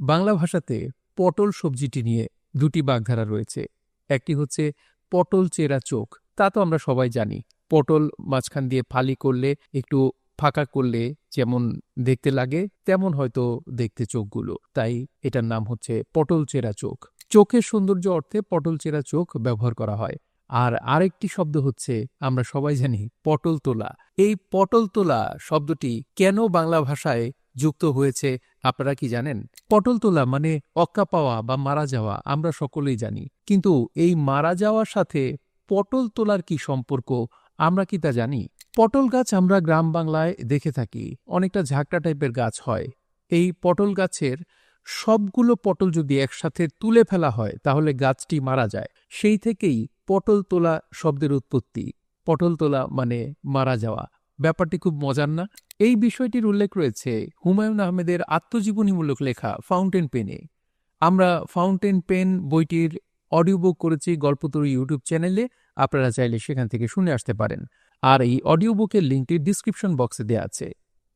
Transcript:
বাংলা ভাষাতে পটল সবজিটি নিয়ে দুটি বাগধারা রয়েছে। একটি হচ্ছে পটল চেরা চোখ। তা তো আমরা সবাই জানি। পটল মাঝখান দিয়ে ফালি করলে, একটু ফাঁকা করলে যেমন দেখতে লাগে, তেমন হয়তো দেখতে চোখগুলো। তাই এটার নাম হচ্ছে পটল চেরা চোখ। চোখের সৌন্দর্য অর্থে পটল চেরা চোখ ব্যবহার করা হয়। আর আরেকটি শব্দ হচ্ছে, আমরা সবাই জানি, পটল তোলা। এই পটল তোলা শব্দটি কেন বাংলা ভাষায় যুক্ত হয়েছে। আপনারা কি জানেন? পটল তোলা মানে অক্কা পাওয়া বা মারা যাওয়া আমরা সকলেই জানি। কিন্তু এই মারা যাওয়ার সাথে পটল তোলার কি সম্পর্ক? আমরা কি তা জানি? পটল গাছ আমরা গ্রাম বাংলায় দেখে থাকি। অনেকটা ঝাঁকড়া টাইপের গাছ হয়। এই পটল গাছের সবগুলো পটল যদি একসাথে তুলে ফেলা হয়, তাহলে গাছটি মারা যায়। সেই থেকেই পটল তোলা শব্দের উৎপত্তি। পটল তোলা মানে মারা যাওয়া। ব্যাপারটি খুব মজার না। এই বিষয়টির উল্লেখ রয়েছে হুমায়ুন আহমেদের আত্মজীবনীমূলক লেখা ফাউন্টেন পেনে আমরা ফাউন্টেন পেন বইটির অডিও বুক করেছি গল্পতরু ইউটিউব চ্যানেলে আপনারা চাইলে সেখান থেকে শুনে আসতে পারেন। আর এই অডিও বুকের লিঙ্কটি ডিসক্রিপশন বক্সে দেওয়া আছে।